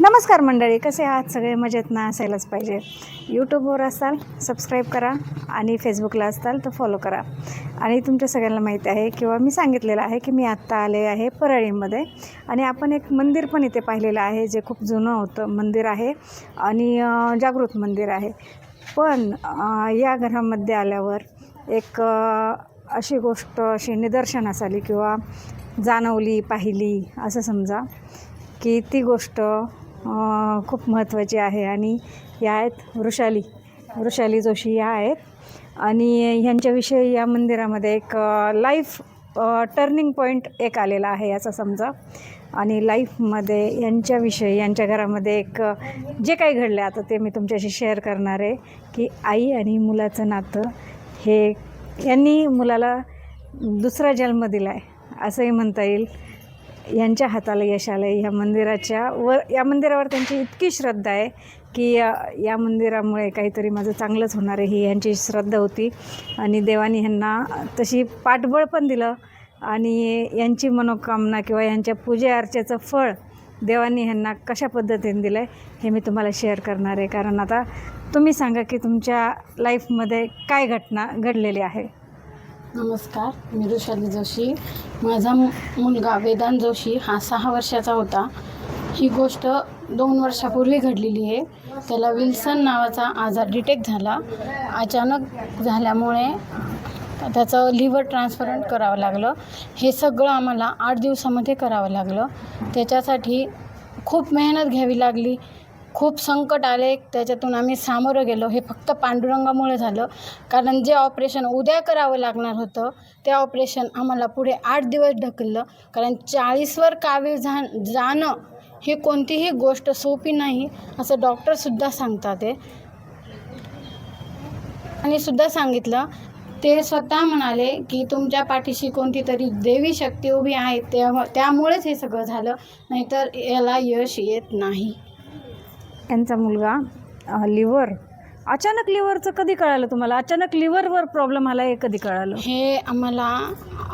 नमस्कार मंडळी कसे आहात? सगळे मजेत ना असायलाच पाहिजे. यूट्यूबवर असाल सबस्क्राईब करा आणि फेसबुकला असाल तर फॉलो करा. आणि तुमच्या सगळ्यांना माहिती आहे किंवा मी सांगितलेलं आहे की मी आत्ता आले आहे परळीमध्ये आणि आपण एक मंदिर पण इथे पाहिलेलं आहे जे खूप जुनं होतं मंदिर आहे आणि जागृत मंदिर आहे. पण या घरामध्ये आल्यावर एक अशी गोष्ट अशी निदर्शनास आली किंवा जाणवली पाहिली असं समजा. की ती गोष्ट खूप महत्त्वाची आहे आणि या आहेत वृषाली. वृषाली जोशी या आहेत. आणि ह्यांच्याविषयी या मंदिरामध्ये एक लाईफ टर्निंग पॉईंट एक आलेला आहे याचा समजा. आणि लाईफमध्ये यांच्याविषयी यांच्या घरामध्ये एक जे काही घडलं आता ते मी तुमच्याशी शेअर करणार आहे की आई आणि मुलाचं नातं हे यांनी मुलाला दुसरा जन्म दिला आहे असंही म्हणता येईल. यांच्या हाताला यश आलं आहे ह्या मंदिराच्या व या मंदिरावर त्यांची इतकी श्रद्धा आहे की या या मंदिरामुळे काहीतरी माझं चांगलंच होणार आहे ही यांची श्रद्धा होती. आणि देवाने ह्यांना तशी पाठबळ पण दिलं. आणि यांची मनोकामना किंवा यांच्या पूजे अर्चेचं फळ देवाने ह्यांना कशा पद्धतीने दिलं आहे हे मी तुम्हाला शेअर करणार आहे. कारण आता तुम्ही सांगा की तुमच्या लाईफमध्ये काय घटना घडलेली आहे. नमस्कार मी ऋषाली जोशी. माझा मु- मुलगा वेदांत जोशी हा सहा वर्षाचा होता. ही गोष्ट दोन वर्षापूर्वी घडलेली आहे. त्याला विल्सन नावाचा आजार डिटेक्ट झाला. अचानक झाल्यामुळे त्याचं लिव्हर ट्रान्सफरंट करावं लागलं. हे सगळं आम्हाला आठ दिवसामध्ये करावं लागलं. त्याच्यासाठी खूप मेहनत घ्यावी लागली. खूप संकट आले त्याच्यातून आम्ही सामोरं गेलो. हे फक्त पांडुरंगामुळे झालं. कारण जे ऑपरेशन उद्या करावं लागणार होतं ते ऑपरेशन आम्हाला पुढे आठ दिवस ढकललं. कारण चाळीसवर कावीळ जा जाणं ही कोणतीही गोष्ट सोपी नाही असं डॉक्टरसुद्धा सांगतात ते आणि सुद्धा सांगितलं ते स्वतः म्हणाले की तुमच्या पाठीशी कोणती तरी देवी शक्ती उभी आहे त्यामुळेच हे सगळं झालं. नाहीतर याला यश येत नाही. यांचा मुलगा लिव्हर. अचानक लिव्हरचं कधी कळालं तुम्हाला? अचानक लिव्हरवर प्रॉब्लेम आला हे कधी कळालं? हे आम्हाला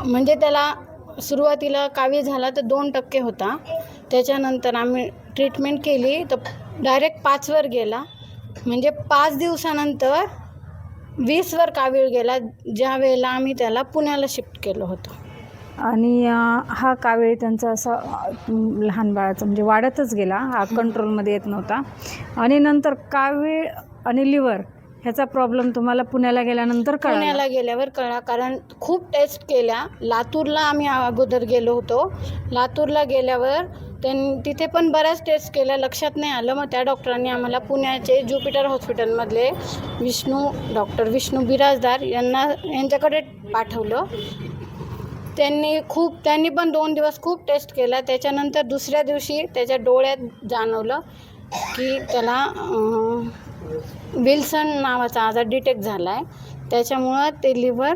म्हणजे त्याला सुरुवातीला कावीळ झाला तर दोन टक्के होता. त्याच्यानंतर आम्ही ट्रीटमेंट केली तर डायरेक्ट पाचवर गेला. म्हणजे पाच दिवसानंतर वीसवर कावीळ गेला ज्या वेळेला आम्ही त्याला पुण्याला शिफ्ट केलं होतं. आणि हा कावेळी त्यांचा असा लहान बाळाचा म्हणजे वाढतच गेला. हा कंट्रोलमध्ये येत नव्हता. आणि नंतर कावीळ आणि लिव्हर ह्याचा प्रॉब्लेम तुम्हाला पुण्याला गेल्यानंतर कळाला. पुण्याला गेल्यावर कळा कारण खूप टेस्ट केल्या. लातूरला आम्ही अगोदर गेलो होतो. लातूरला गेल्यावर त्यां तिथे पण बऱ्याच टेस्ट केल्या. लक्षात नाही आलं. मग त्या डॉक्टरांनी आम्हाला पुण्याचे ज्युपिटर हॉस्पिटलमधले विष्णू डॉक्टर विष्णू बिराजदार यांना यांच्याकडे पाठवलं. त्यांनी खूप त्यांनी पण दोन दिवस खूप टेस्ट केला. त्याच्यानंतर दुसऱ्या दिवशी त्याच्या डोळ्यात जाणवलं की त्याला विल्सन नावाचा आजार डिटेक्ट झाला आहे त्याच्यामुळं ते लिव्हर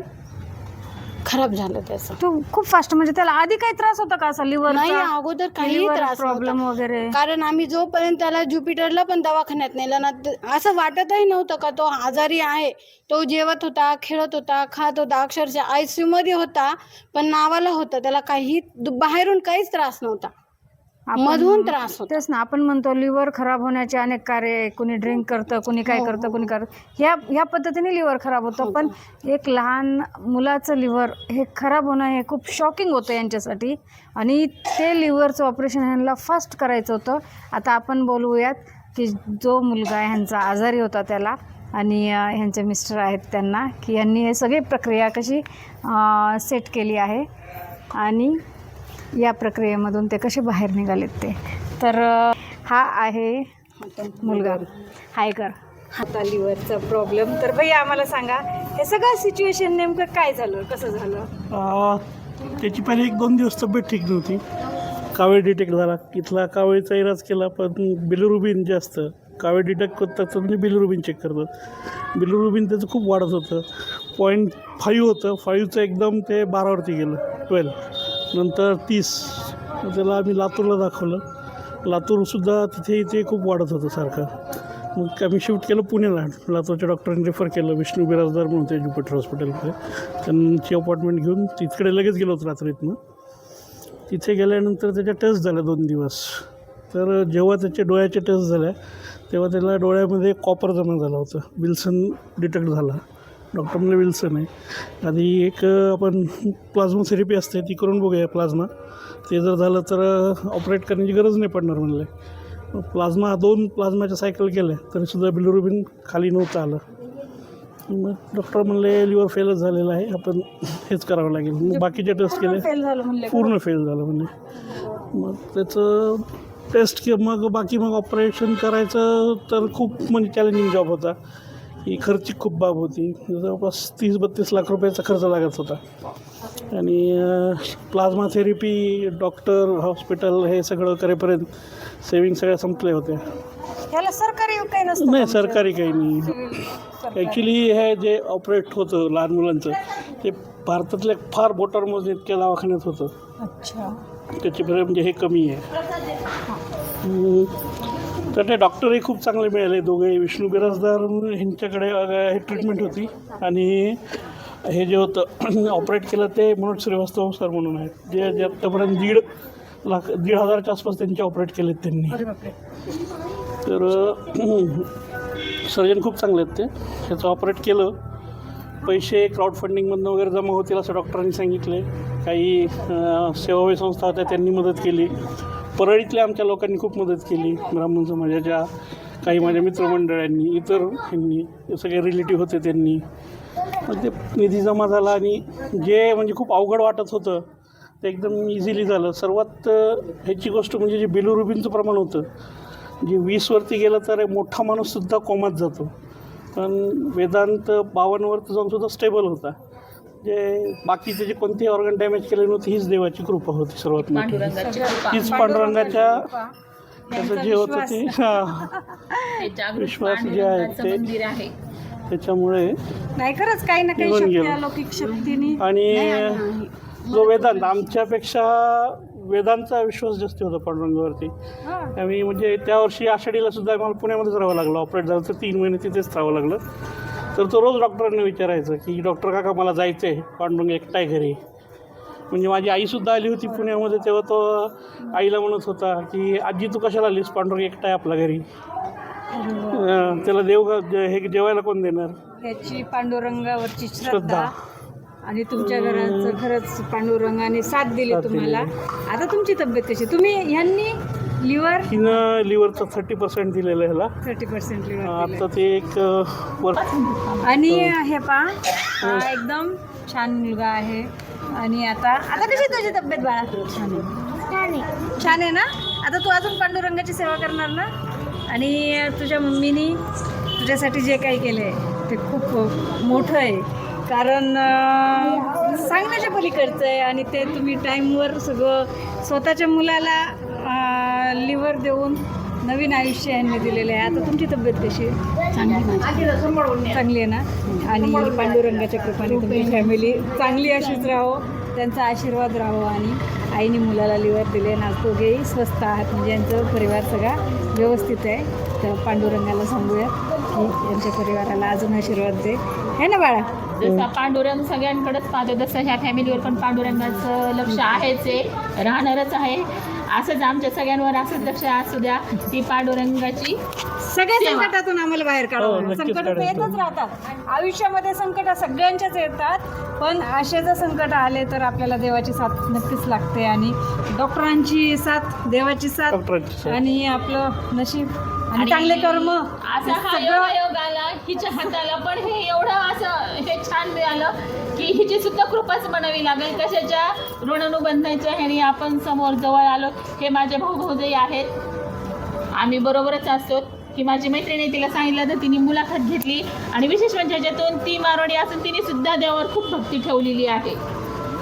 खराब झालं त्याचं. तो खूप फास्ट म्हणजे त्याला आधी काही त्रास होता का असा लिव्हर नाही अगोदर काही त्रास प्रॉब्लेम. वगैरे? कारण आम्ही जोपर्यंत त्याला ज्युपिटरला पण दवाखान्यात नेलं ना त- असं वाटतही नव्हतं का तो आजारी आहे. तो जेवत होता खेळत होता खात होता अक्षरशः आयमध्ये होता पण नावाला होता. त्याला काही दु- बाहेरून काहीच त्रास नव्हता. मधून त्रास होता. तेच ना आपण म्हणतो लिव्हर खराब होण्याचे अनेक कार्य आहे. कुणी ड्रिंक करतं कुणी काय हो, करतं हो, कुणी करतं. ह्या ह्या पद्धतीने लिव्हर खराब होतं. पण एक लहान मुलाचं लिव्हर हे खराब होणं हे खूप शॉकिंग होतं यांच्यासाठी. आणि ते लिव्हरचं ऑपरेशन ह्यांना फास्ट करायचं होतं. आता आपण बोलूयात की जो मुलगा ह्यांचा आजारी होता त्याला. आणि ह्यांचे मिस्टर आहेत त्यांना की यांनी हे सगळी प्रक्रिया कशी सेट केली आहे. आणि या प्रक्रियेमधून ते कसे बाहेर निघालेत ते. तर हा आहे मुलगा. हाय कर. हाता लिव्हरचा प्रॉब्लेम तर भैया आम्हाला सांगा हे सगळं सिच्युएशन नेमकं काय झालं? कसं झालं? आ, त्याची पहिले एक दोन दिवस तब्येत ठीक नव्हती. कावीळ डिटेक्ट झाला. इथला कावळीचा इलाज केला पण बिलरुबिन जास्त. कावीळ डिटेक्ट करतात तर म्हणजे बिलरुबिन चेक करतात बिलरुबिन त्याचं खूप वाढत होतं. पॉईंट फाईव्ह होतं. फाईव्हचं एकदम ते बारावरती गेलं. ट्वेल्व नंतर तीस. त्याला आम्ही लातूरला दाखवलं. लातूरसुद्धा तिथे इथे खूप वाढत होतं सारखं. मग आम्ही शिफ्ट केलं पुण्याला. लातूरच्या डॉक्टरांनी रेफर केलं. विष्णू बिराजदार म्हणून ते ज्युपिटर हॉस्पिटलमध्ये. त्यांची अपॉइंटमेंट घेऊन तिकडे लगेच गेलो होतो रात्रीतनं. तिथे गेल्यानंतर त्याच्या टेस्ट झाल्या दोन दिवस. तर जेव्हा त्याचे डोळ्याचे टेस्ट झाल्या तेव्हा त्याला डोळ्यामध्ये कॉपर जमा झाला होता. विल्सन डिटेक्ट झाला. डॉक्टर म्हणले विल्सन आहे. आधी एक आपण प्लाझ्मा थेरपी असते ती करून बघूया प्लाझ्मा. ते जर झालं तर ऑपरेट करण्याची गरज नाही पडणार म्हणले. प्लाझ्मा दोन प्लाझ्माच्या सायकल केल्या तरीसुद्धा बिलुरुबिन खाली नव्हतं आलं. मग डॉक्टर म्हणले लिव्हर फेलच झालेलं आहे आपण हेच करावं लागेल. मग बाकीचे टेस्ट केले. पूर्ण फेल झालं म्हणजे मग त्याचं टेस्ट के मग बाकी मग ऑपरेशन करायचं तर खूप म्हणजे चॅलेंजिंग जॉब होता. ही खर्चिक खूप बाब होती. जवळपास तीस बत्तीस लाख रुपयाचा खर्च लागत होता. आणि प्लाझ्मा थेरपी डॉक्टर हॉस्पिटल हे सगळं करेपर्यंत सेविंग सगळ्या संपल्या होत्या. सरकारी काही नाही सरकारी काही नाही. ॲक्च्युली हे जे ऑपरेट होतं लहान मुलांचं ते भारतातल्या फार बोटार मोजणे इतक्या दवाखान्यात होतं. अच्छा. त्याची म्हणजे हे कमी आहे. तर ते डॉक्टरही खूप चांगले मिळाले दोघे. विष्णू बिराजदार ह्यांच्याकडे हे ट्रीटमेंट होती. आणि हे जे होतं ऑपरेट केलं ते मनोज श्रीवास्तव सर म्हणून आहेत. जे जे आत्तापर्यंत दीड लाख दीड हजाराच्या आसपास त्यांचे ऑपरेट केलेत त्यांनी. तर सर्जन खूप चांगले आहेत ते. ह्याचं ऑपरेट केलं. पैसे क्राऊड फंडिंगमधनं वगैरे जमा होतील असं डॉक्टरांनी सांगितले काही सेवाभावी संस्था होत्या त्यांनी मदत केली. परळीतल्या आमच्या लोकांनी खूप मदत केली. ब्राह्मण समाजाच्या काही माझ्या मित्रमंडळांनी इतर ह्यांनी सगळे रिलेटिव्ह होते त्यांनी. मग ते निधी जमा झाला आणि जे म्हणजे खूप अवघड वाटत होतं ते एकदम इझिली झालं. सर्वात ह्याची गोष्ट म्हणजे जे बिलुरुबिनचं प्रमाण होतं जे वीसवरती गेलं तर मोठा माणूससुद्धा कोमात जातो. पण वेदांत बावन्नवरती जाऊनसुद्धा स्टेबल होता. जे बाकीचे जे कोणतेही ऑर्गन डॅमेज केले नव्हते हीच देवाची कृपा होती सर्वात मोठी. हीच पांडुरंगाच्या त्याचं जे होतं ते हा, विश्वास जे आहे ते त्याच्यामुळे नाही खरंच काही ना काही निघून शक्ती गेलं. अलौकिक शक्तीने. आणि जो वेदांत आमच्यापेक्षा वेदांचा विश्वास जास्त होता पांडुरंगावरती. हा. आम्ही म्हणजे त्या वर्षी आषाढीला सुद्धा आम्हाला पुण्यामध्येच राहावं लागलं. ऑपरेट झालं तर तीन महिने तिथेच राहावं लागलं. तर तो रोज डॉक्टरांना विचारायचं की डॉक्टर काका मला जायचं आहे पांडुरंग एकटा आहे घरी. म्हणजे माझी आईसुद्धा आली होती पुण्यामध्ये तेव्हा तो आईला म्हणत होता की आजी तू कशाला आलीस? पांडुरंग एकटा आहे आपल्या घरी. त्याला देव हे जेवायला कोण देणार? त्याची पांडुरंगावरची श्रद्धा. आणि तुमच्या घराचं खरंच पांडुरंगाने साथ दिली. तुम्हाला. आता तुमची तब्येत कशी? तुम्ही ह्यांनी लिव्हर हिनं लिव्हरचं थर्टी पर्सेंट दिलेलं आहे ह्याला. थर्टी पर्सेंट लिव्हर आता ते एक अं, वर आणि हे पा हा एकदम छान मुलगा आहे. आणि आता आता कशी तुझी तब्येत बाळा? छान आहे. छान आहे. ना? आता तू अजून पांडुरंगाची सेवा करणार ना? आणि तुझ्या मम्मीनी तुझ्यासाठी जे काही केलं आहे ते खूप मोठं आहे. कारण अं, सांगण्याच्या पलीकडचं आहे. आणि ते तुम्ही टाईमवर सगळं स्वतःच्या मुलाला लिव्हर देऊन नवीन आयुष्य यांनी दिलेलं आहे. आता तुमची तब्येत कशी? आहे. चांगली चांगली आहे ना? आणि पांडुरंगाच्या कृपाने तुमची फॅमिली चांगली अशीच राहो. त्यांचा आशीर्वाद राहो आणि आईने मुलाला लिव्हर दिले. आज दोघेही स्वस्त आहात. म्हणजे यांचं परिवार सगळा व्यवस्थित आहे. तर पांडुरंगाला सांगूया की यांच्या परिवाराला अजून आशीर्वाद दे. है ना बाळा? जसा पांडुरंग सगळ्यांकडेच पाहतो तसं ह्या फॅमिलीवर पण पांडुरंगाचं लक्ष आहेच आहे. राहणारच आहे. असंच आमच्या सगळ्यांवर असंच लक्ष असू द्या ती पांडुरंगाची सगळ्या सेवा. संकटातून आम्हाला बाहेर हो, काढावं नक्कीच संकट तर काढायचं. येतच राहतात आयुष्यामध्ये संकट सगळ्यांच्याच येतात पण असे जर संकट आले तर आपल्याला देवाची साथ नक्कीच लागते आणि डॉक्टरांची साथ देवाची साथ. आणि आपलं नशीब आणि चांगले कर्म. असं हे योगायोग आला हिच्या हाताला पण हे एवढं असं हे छान मिळालं की हिची सुद्धा कृपाच म्हणावी लागेल. कशाच्या ऋणानुबंधाच्या ह्याने आपण समोर जवळ आलो. हे माझे भाऊ भाऊजही आहेत. आम्ही बरोबरच असतो. की माझी मैत्रिणी तिला सांगितलं तर तिने मुलाखत घेतली. आणि विशेष म्हणजे ह्याच्यातून ती मारवाडी असून तिने सुद्धा देवावर खूप भक्ती ठेवलेली आहे.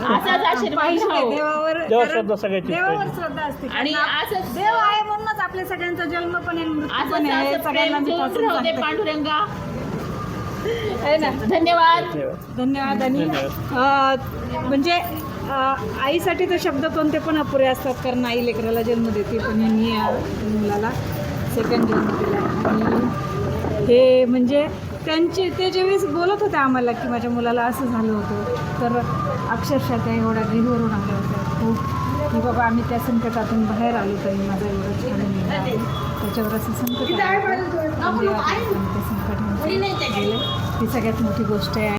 असाच आशीर्वाद पाहिजे हो. देवावर कारण श्रद्धा सगळ्याचीच देवावर पाहिजे. श्रद्धा असते. आणि कारण असंच देव आहे म्हणूनच आपल्या सगळ्यांचा जन्म पण आहे मृत्यू असंच पण आहे हे असं सगळ्यांना प्रेम मी राहू दे. पांडुरंगा. ना? धन्यवाद. धन्यवाद. आणि अं, म्हणजे अं, आईसाठी तर शब्द कोणते पण अपुरे असतात कारण आई लेकराला जन्म देते पण यांनी या मुलाला सेकंड जन्म दिला. आणि हे म्हणजे त्यांचे ते ज्यावेळेस बोलत होते आम्हाला की माझ्या मुलाला असं झालं होतं तर अक्षरशः त्या एवढ्या घरीवरून आल्या होत्या. खूप की बाबा आम्ही त्या संकटातून बाहेर आलो तरी माझा एवढा छान त्याच्यावर असं संकट ते संकट म्हणजे गेलं. ही सगळ्यात मोठी गोष्ट आहे.